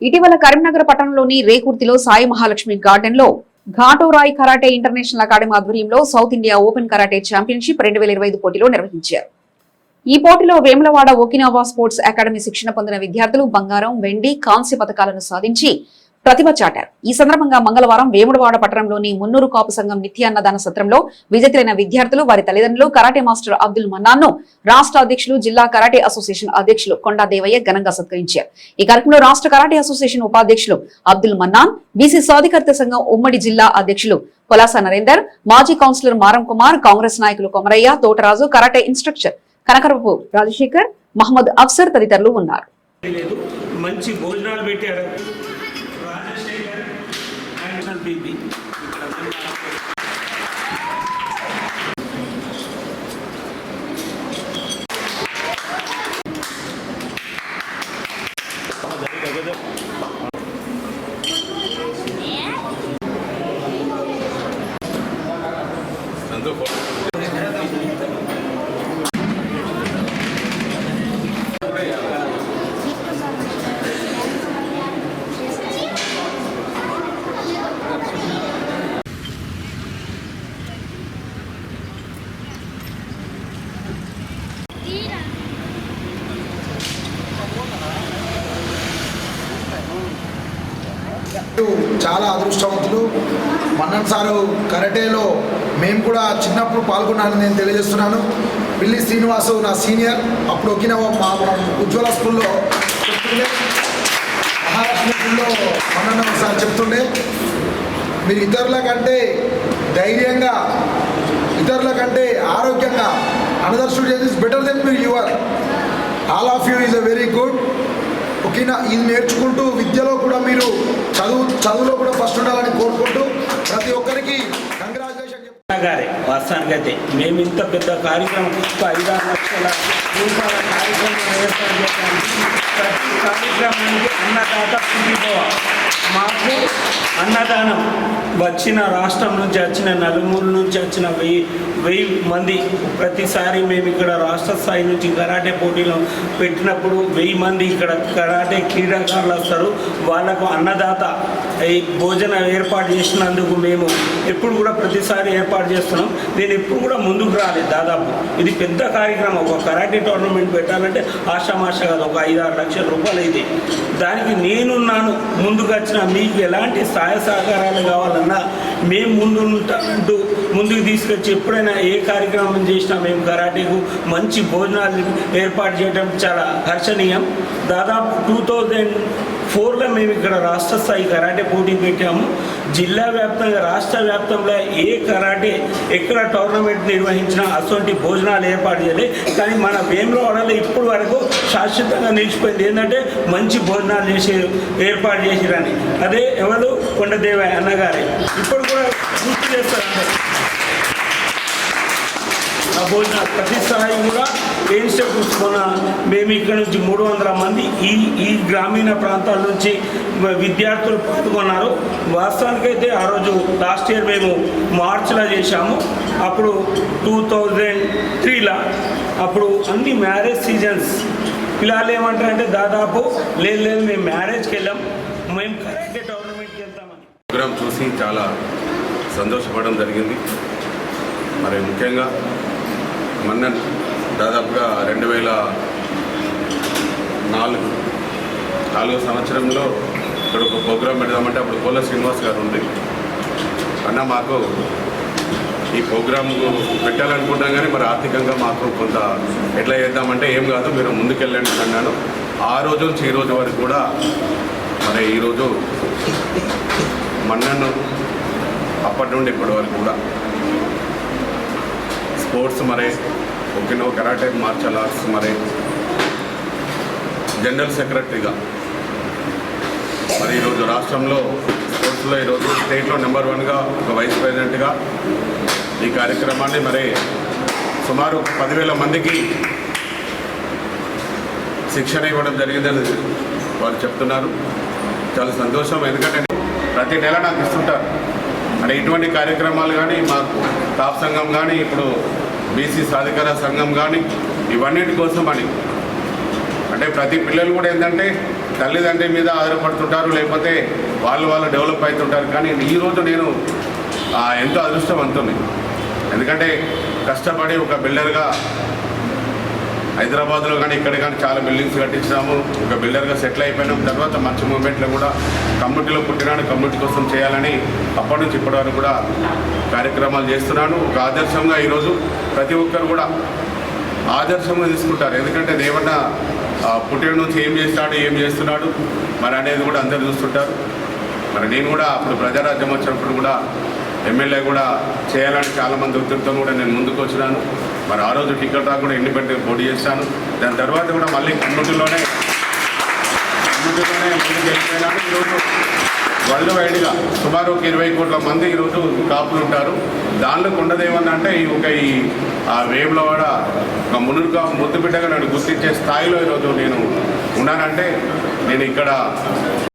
ఇటీవల కరీంనగర్ పట్టణంలోని రేకుర్తిలో సాయి మహాలక్ష్మి గార్డెన్లో ఘాటోరాయ్ కరాటే ఇంటర్నేషనల్ అకాడమీ ఆధ్వర్యంలో south India open karate championship రెండు వేల ఇరవై ఐదు పోటీలో నిర్వహించారు. ఈ పోటీలో వేములవాడ ఓకినావా స్పోర్ట్స్ అకాడమీ శిక్షణ పొందిన విద్యార్థులు బంగారం వెండి కాంస్య పథకాలను సాధించి ప్రతిభ చాటారు. ఈ సందర్భంగా మంగళవారం వేముడవాడ పట్టణంలోని మున్నూరు కాపు సంఘం నిత్యాన్నదాన సత్రంలో విజేతలైన విద్యార్థులు వారి తల్లిదండ్రులు కరాటే మాస్టర్ అబ్దుల్ మన్నాన్ను రాష్ట్ర అధ్యక్షులు జిల్లా కరాటే అసోసియేషన్ అధ్యక్షులు కొండా దేవయ్య ఘనంగా సత్కరించారు. ఈ కార్యక్రమంలో రాష్ట్ర కరాటే అసోసియేషన్ ఉపాధ్యక్షులు అబ్దుల్ మన్నాన్ బీసీ సాధికారత సంఘం ఉమ్మడి జిల్లా అధ్యక్షులు పొలాస నరేందర్ మాజీ కౌన్సిలర్ మారం కుమార్ కాంగ్రెస్ నాయకులు కొమరయ్య తోటరాజు కరాటే ఇన్స్ట్రక్టర్ కనకరపు రాజశేఖర్ మహమ్మద్ అఫ్సర్ తదితరులు ఉన్నారు. మంచి భోజనాలు రాజశేఖర్ అండ్ బీబీ. ఇక్కడ మంచి చాలా అదృష్టవంతులు. మన్నన్ సారు కరటేలో మేము కూడా చిన్నప్పుడు పాల్గొన్నానని నేను తెలియజేస్తున్నాను. పిల్లి శ్రీనివాసు నా సీనియర్. అప్పుడు ఒకిన మా ఉజ్వల స్కూల్లో చెప్తుండే. మహాలక్ష్మి స్కూల్లో మన్నన్న సార్ చెప్తుండే. మీరు ఇతరుల కంటే ధైర్యంగా ఇతరుల కంటే ఆరోగ్యంగా another student is better than మీరు your. All of you is a very good. ఓకేనా? ఇది నేర్చుకుంటూ విద్యలో కూడా మీరు చదువు చదువులో కూడా ఫస్ట్ ఉండాలని కోరుకుంటూ ప్రతి ఒక్కరికి కంగ్రాచులేషన్ గారే వాస్తవానికి అయితే మేము ఇంత పెద్ద కార్యక్రమం ఒక ఐదారు లక్షల రూపాయల కార్యక్రమం ఏర్పాటు చేయడానికి ప్రతి కార్యక్రమానికి అన్నదాత అన్నదానం. వచ్చిన రాష్ట్రం నుంచి వచ్చిన నలుమూరు నుంచి వచ్చిన వెయ్యి వెయ్యి మంది ప్రతిసారి మేము ఇక్కడ రాష్ట్ర స్థాయి నుంచి కరాటే పోటీలో పెట్టినప్పుడు వెయ్యి మంది ఇక్కడ కరాటే క్రీడాకారులు వస్తారు. వాళ్ళకు అన్నదాత ఈ భోజనం ఏర్పాటు చేసినందుకు మేము ఎప్పుడు కూడా ప్రతిసారి ఏర్పాటు చేస్తున్నాం. నేను ఎప్పుడు కూడా ముందుకు రాలేదు దాదాపు. ఇది పెద్ద కార్యక్రమం. ఒక కరాటే టోర్నమెంట్ పెట్టాలంటే ఆషామాష కాదు ఒక ఐదు ఆరు లక్షల రూపాయలు అయితే. దానికి నేనున్నాను. ముందుకు వచ్చిన మీకు ఎలాంటి సహాయ సహకారాలు కావాలన్నా మేము ముందు ఉంటామంటూ ముందుకు తీసుకొచ్చి ఎప్పుడైనా ఏ కార్యక్రమం చేసినా మేము కరాటేకు మంచి భోజనాలు ఏర్పాటు చేయడం చాలా హర్షణీయం. దాదాపు టూ థౌజండ్ ఫోర్లో మేము ఇక్కడ రాష్ట్ర స్థాయి కరాటే పోటీ పెట్టాము. జిల్లా వ్యాప్తంగా రాష్ట్ర వ్యాప్తంలో ఏ కరాటే ఎక్కడ టోర్నమెంట్ నిర్వహించినా అటువంటి భోజనాలు ఏర్పాటు చేయాలి. కానీ మన వేములవాడలో ఇప్పటి వరకు శాశ్వతంగా నిలిచిపోయింది. ఏంటంటే మంచి భోజనాలు చేసి ఏర్పాటు చేసిరని. అదే ఎవరు? కొండదేవ అన్నగారే. ఇప్పుడు కూడా గుర్తు చేస్తారు అందరూ ప్రతి సహాయం కూడా ఏం స్టెప్స్ మేము ఇక్కడ నుంచి మూడు వందల మంది ఈ ఈ గ్రామీణ ప్రాంతాల నుంచి విద్యార్థులు పాల్గొన్నారు. వాస్తవానికైతే ఆ రోజు లాస్ట్ ఇయర్ మేము మార్చిలో చేశాము. అప్పుడు టూ థౌజండ్ త్రీలో అప్పుడు అన్ని మ్యారేజ్ సీజన్స్. పిల్లలు ఏమంటారంటే దాదాపు లేదు లేదు మేము మ్యారేజ్కి వెళ్ళాం. మేము కరెక్ట్ టోర్నమెంట్కి వెళ్తామని. ప్రోగ్రామ్ చూసి చాలా సంతోషపడడం జరిగింది. మరి ముఖ్యంగా మన్నన్ దాదాపుగా రెండు వేల నాలుగు నాలుగో సంవత్సరంలో ఇక్కడ ఒక ప్రోగ్రాం పెడదామంటే అప్పుడు కోల శ్రీనివాస్ గారు ఉంది అన్న మాకు ఈ ప్రోగ్రామ్ పెట్టాలనుకుంటాం కానీ మరి ఆర్థికంగా మాకు కొంత ఎట్లా చేద్దామంటే ఏం కాదు మీరు ముందుకెళ్ళండి అన్నాను. ఆ రోజు నుంచి ఈ రోజు వరకు కూడా మరి ఈరోజు మన్నను అప్పటి నుండి ఇప్పటి వరకు కూడా స్పోర్ట్స్ మరే ఒకినో కరాటే మార్షల్ ఆర్ట్స్ మరే. జనరల్ సెక్రటరీగా. మరి ఈరోజు రాష్ట్రంలో స్పోర్ట్స్లో ఈరోజు స్టేట్లో నెంబర్ వన్గా ఒక వైస్ ప్రెసిడెంట్గా ఈ కార్యక్రమాన్ని మరి సుమారు పదివేల మందికి శిక్షణ ఇవ్వడం జరిగిందని వారు చెప్తున్నారు. చాలా సంతోషం ఎందుకంటే ప్రతి నెల నాకు ఇస్తుంటారు. అంటే ఇటువంటి కార్యక్రమాలు కానీ మా తాప్ సంఘం కానీ ఇప్పుడు బీసీ సాధికార సంఘం కానీ ఇవన్నిటి కోసం అని. అంటే ప్రతి పిల్లలు కూడా ఏంటంటే తల్లిదండ్రి మీద ఆధారపడుతుంటారు లేకపోతే వాళ్ళు వాళ్ళు డెవలప్ అవుతుంటారు. కానీ ఈరోజు నేను ఎంతో అదృష్టవంతుని ఎందుకంటే కష్టపడి ఒక బిల్డర్గా హైదరాబాద్లో కానీ ఇక్కడ కానీ చాలా బిల్డింగ్స్ కట్టించినాము ఒక బిల్డర్గా సెటిల్ అయిపోయినాం. తర్వాత మంచి మూమెంట్లో కూడా కమ్యూనిటీలో పుట్టినాను. కమ్యూనిటీ కోసం చేయాలని అప్పటి నుంచి ఇప్పటి వరకు కూడా కార్యక్రమాలు చేస్తున్నాను. ఒక ఆదర్శంగా ఈరోజు ప్రతి ఒక్కరు కూడా ఆదర్శంగా తీసుకుంటారు. ఎందుకంటే దేవన్న ఆ, పుట్టిన నుంచి ఏం చేస్తాడు ఏం చేస్తున్నాడు మరి అనేది కూడా అందరు చూస్తుంటారు. మరి నేను కూడా అప్పుడు ప్రజారాజ్యం వచ్చినప్పుడు కూడా ఎమ్మెల్యే కూడా చేయాలని చాలామంది ఉద్యోగంతో కూడా నేను ముందుకు వచ్చినాను. మరి ఆ రోజు టికెట్ రాకుండా ఇండిపెండెంట్ పోటీ చేశాను దాని తర్వాత కూడా మళ్ళీ కమ్యూనిటీలోనే కమ్యూనిటీలోనే ముందుకు వెళ్ళిపోయినాను ఈరోజు వరల్డ్ వైడ్గా సుమారు ఒక ఇరవై కోట్ల మంది ఈరోజు కాపులు ఉంటారు. దానిలో కొండదేమన్నా అంటే ఈ ఒక ఈ ఆ వేములవాడ ఒక మునురుగా ముద్దు బిడ్డగా నన్ను గుర్తించే స్థాయిలో ఈరోజు నేను ఉన్నానంటే నేను ఇక్కడ